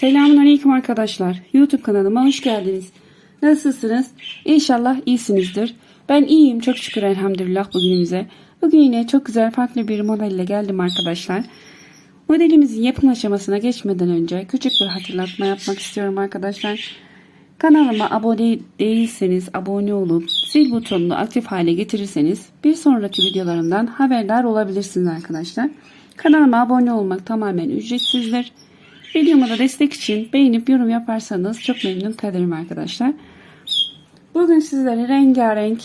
Selamünaleyküm arkadaşlar. YouTube kanalıma hoş geldiniz. Nasılsınız? İnşallah iyisinizdir. Ben iyiyim çok şükür elhamdülillah bugünümüze. Bugün yine çok güzel farklı bir modelle geldim arkadaşlar. Modelimizin yapım aşamasına geçmeden önce küçük bir hatırlatma yapmak istiyorum arkadaşlar. Kanalıma abone değilseniz abone olup zil butonunu aktif hale getirirseniz bir sonraki videolarımdan haberdar olabilirsiniz arkadaşlar. Kanalıma abone olmak tamamen ücretsizdir. Videoma da destek için beğenip yorum yaparsanız çok memnun kalırım arkadaşlar. Bugün sizlere rengarenk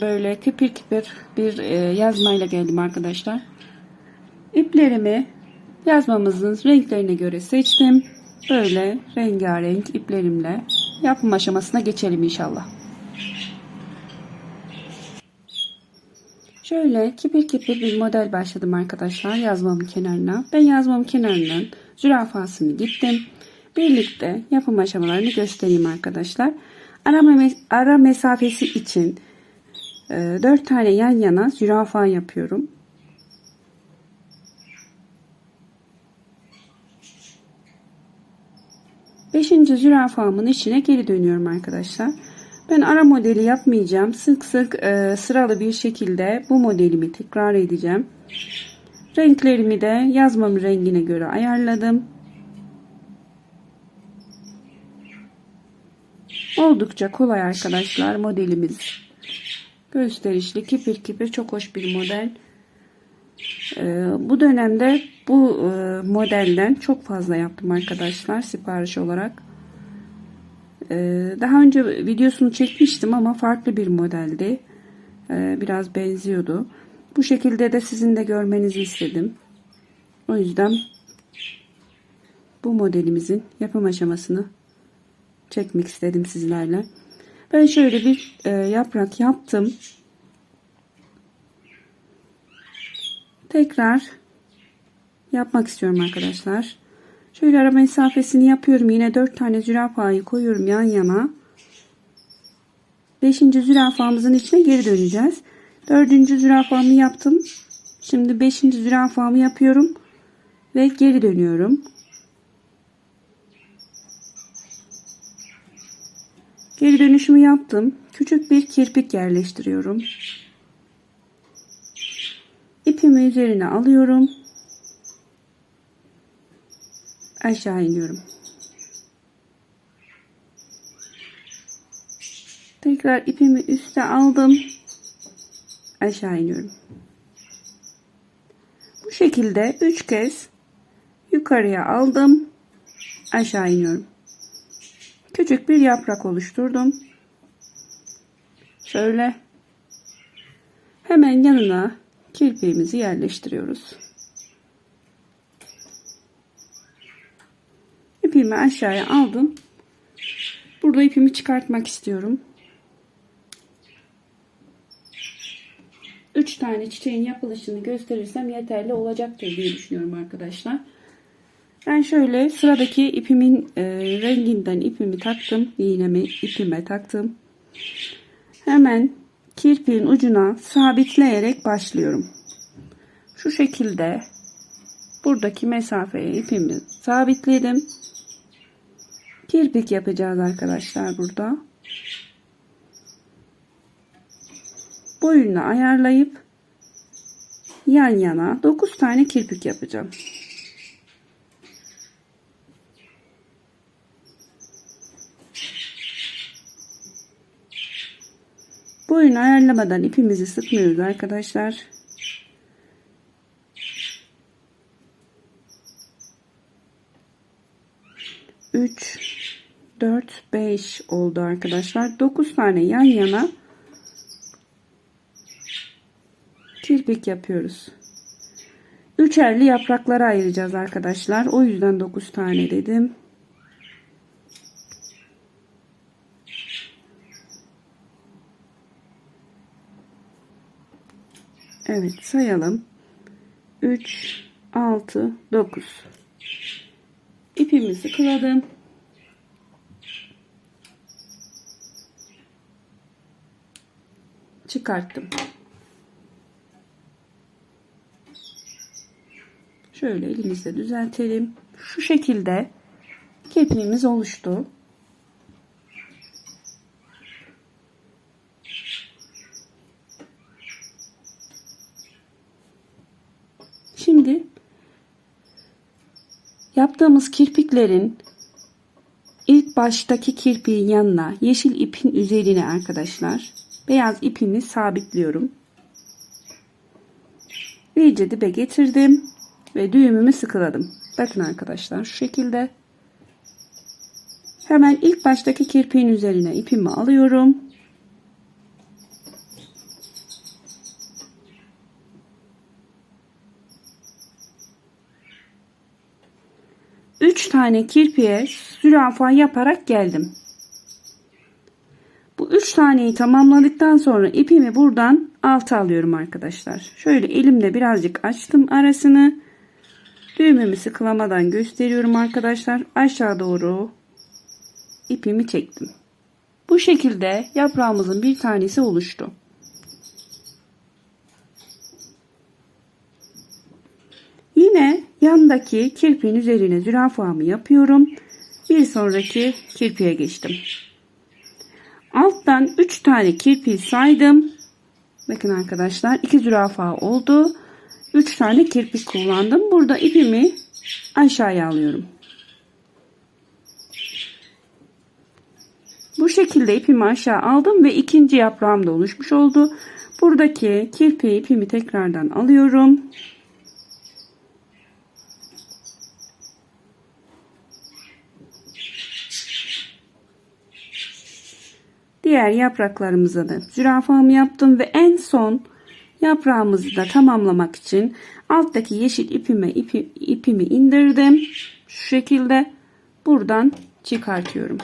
böyle kıpır kıpır bir e, yazmayla geldim arkadaşlar. İplerimi yazmamızın renklerine göre seçtim. Böyle rengarenk iplerimle yapım aşamasına geçelim inşallah. Şöyle kipir kipir bir model başladım arkadaşlar yazmamın kenarına. Ben yazmamın kenarından zürafasını gittim. Birlikte yapım aşamalarını göstereyim arkadaşlar. Ara, ara mesafesi için e, 4 tane yan yana zürafa yapıyorum. Beşinci zürafamın içine geri dönüyorum arkadaşlar. Ben ara modeli yapmayacağım. Sık sık e, sıralı bir şekilde bu modelimi tekrar edeceğim. Renklerimi de yazmam rengine göre ayarladım. Oldukça kolay arkadaşlar modelimiz. Gösterişli kipir kipir çok hoş bir model. Ee, bu dönemde bu e, modelden çok fazla yaptım arkadaşlar sipariş olarak. Ee, daha önce videosunu çekmiştim ama farklı bir modeldi. Ee, biraz benziyordu. Bu şekilde de sizin de görmenizi istedim. O yüzden bu modelimizin yapım aşamasını çekmek istedim sizlerle. Ben şöyle bir e, yaprak yaptım. Tekrar yapmak istiyorum arkadaşlar. Şöyle ara mesafesini yapıyorum. Yine 4 tane zürafayı koyuyorum yan yana. 5. zürafamızın içine geri döneceğiz. 4. zürafamı yaptım. Şimdi 5. zürafamı yapıyorum. Ve geri dönüyorum. Geri dönüşümü yaptım. Küçük bir kirpik yerleştiriyorum. İpimi üzerine alıyorum. Aşağı iniyorum. Tekrar ipimi üste aldım. Aşağı iniyorum. Bu şekilde 3 kez yukarıya aldım. Aşağı iniyorum. Küçük bir yaprak oluşturdum. Şöyle hemen yanına kirpiğimizi yerleştiriyoruz. İpimi aşağıya aldım. Burada ipimi çıkartmak istiyorum. 3 tane çiçeğin yapılışını gösterirsem yeterli olacaktır diye düşünüyorum arkadaşlar. Ben şöyle sıradaki ipimin e, renginden ipimi taktım. iğnemi ipime taktım. Hemen kirpiğin ucuna sabitleyerek başlıyorum. Şu şekilde buradaki mesafeye ipimi sabitledim. Kirpik yapacağız arkadaşlar burada. Boyunu ayarlayıp yan yana 9 tane kirpik yapacağım. Boyunu ayarlamadan ipimizi sıkmıyoruz arkadaşlar. Üç, dört, beş oldu arkadaşlar. Dokuz tane yan yana kirpik yapıyoruz. Üçerli yapraklara ayıracağız arkadaşlar. O yüzden dokuz tane dedim. Evet sayalım. 3, 6, 9. İpimi sıkıladım. Çıkarttım. Şöyle elimizle düzeltelim. Şu şekilde kirpiğimiz oluştu. Şimdi yaptığımız kirpiklerin ilk baştaki kirpiğin yanına yeşil ipin üzerine arkadaşlar beyaz ipimi sabitliyorum. İyice dibe getirdim ve düğümümü sıkıladım. Bakın arkadaşlar şu şekilde. Hemen ilk baştaki kirpiğin üzerine ipimi alıyorum. Üç tane kirpiğe zürafa yaparak geldim. Bu üç taneyi tamamladıktan sonra ipimi buradan alta alıyorum arkadaşlar. Şöyle elimle birazcık açtım arasını. Düğümümü sıkılamadan gösteriyorum arkadaşlar. Aşağı doğru ipimi çektim. Bu şekilde yaprağımızın bir tanesi oluştu. Yine yandaki kirpiğin üzerine zürafamı yapıyorum. Bir sonraki kirpiğe geçtim. Alttan 3 tane kirpiği saydım. Bakın arkadaşlar 2 zürafa oldu. 3 tane kirpik kullandım. Burada ipimi aşağıya alıyorum. Bu şekilde ipimi aşağı aldım ve ikinci yaprağım da oluşmuş oldu. Buradaki kirpiği ipimi tekrardan alıyorum. Diğer yapraklarımıza da zürafamı yaptım ve en son yaprağımızı da tamamlamak için alttaki yeşil ipime ipi, ipimi indirdim. Şu şekilde buradan çıkartıyorum.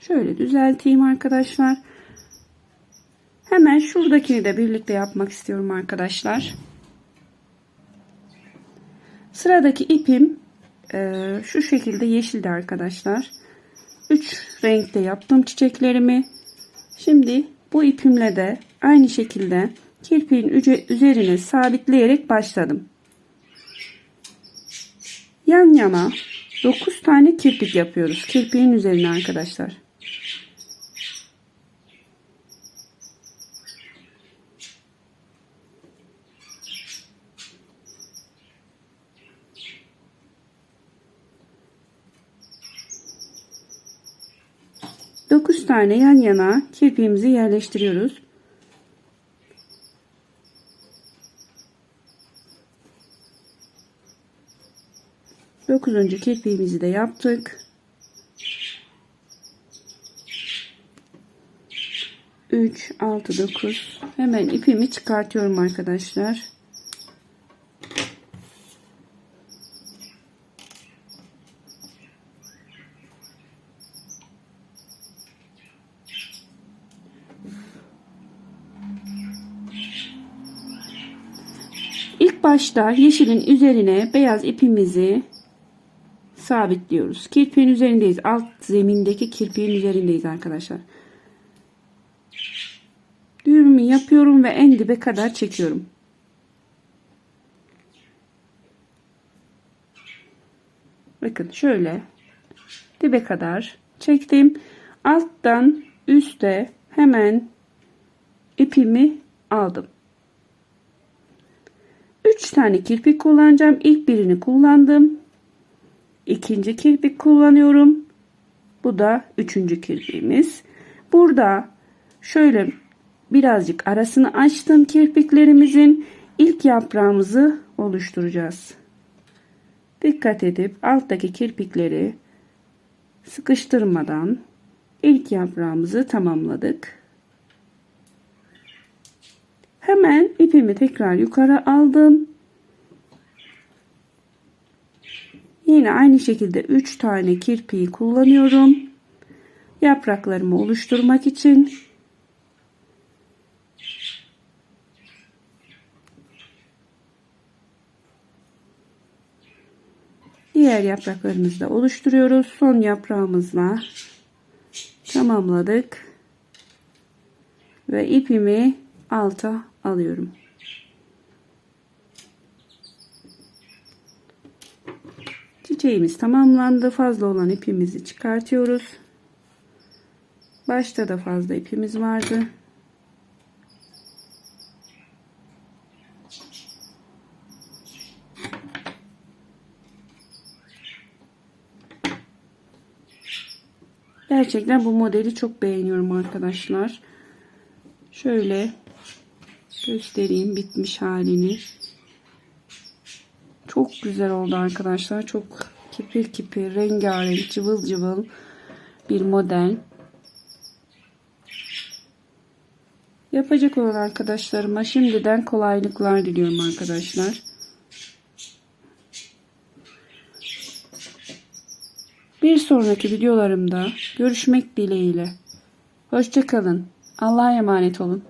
Şöyle düzelteyim arkadaşlar. Hemen şuradakini de birlikte yapmak istiyorum arkadaşlar. Sıradaki ipim e, şu şekilde yeşildi arkadaşlar. 3 renkte yaptım çiçeklerimi. Şimdi bu ipimle de aynı şekilde kirpiğin üzerine sabitleyerek başladım. Yan yana 9 tane kirpik yapıyoruz. Kirpiğin üzerine arkadaşlar. 9 tane yan yana kirpiğimizi yerleştiriyoruz. Dokuzuncu kirpiğimizi de yaptık. Üç, altı, dokuz. Hemen ipimi çıkartıyorum arkadaşlar. Başta yeşilin üzerine beyaz ipimizi sabitliyoruz. Kirpiğin üzerindeyiz. Alt zemindeki kirpiğin üzerindeyiz arkadaşlar. Düğümümü yapıyorum ve en dibe kadar çekiyorum. Bakın şöyle dibe kadar çektim. Alttan üste hemen ipimi aldım. 3 tane kirpik kullanacağım. İlk birini kullandım. İkinci kirpik kullanıyorum. Bu da üçüncü kirpiğimiz. Burada şöyle birazcık arasını açtım kirpiklerimizin. ilk yaprağımızı oluşturacağız. Dikkat edip alttaki kirpikleri sıkıştırmadan ilk yaprağımızı tamamladık. Hemen ipimi tekrar yukarı aldım. Yine aynı şekilde 3 tane kirpiği kullanıyorum. Yapraklarımı oluşturmak için. Diğer yapraklarımızı da oluşturuyoruz. Son yaprağımızla tamamladık. Ve ipimi alta alıyorum. Çiçeğimiz tamamlandı. Fazla olan ipimizi çıkartıyoruz. Başta da fazla ipimiz vardı. Gerçekten bu modeli çok beğeniyorum arkadaşlar. Şöyle göstereyim bitmiş halini. Çok güzel oldu arkadaşlar. Çok kipir kipir, rengarenk, cıvıl cıvıl bir model. Yapacak olan arkadaşlarıma şimdiden kolaylıklar diliyorum arkadaşlar. Bir sonraki videolarımda görüşmek dileğiyle. Hoşçakalın. Allah'a emanet olun.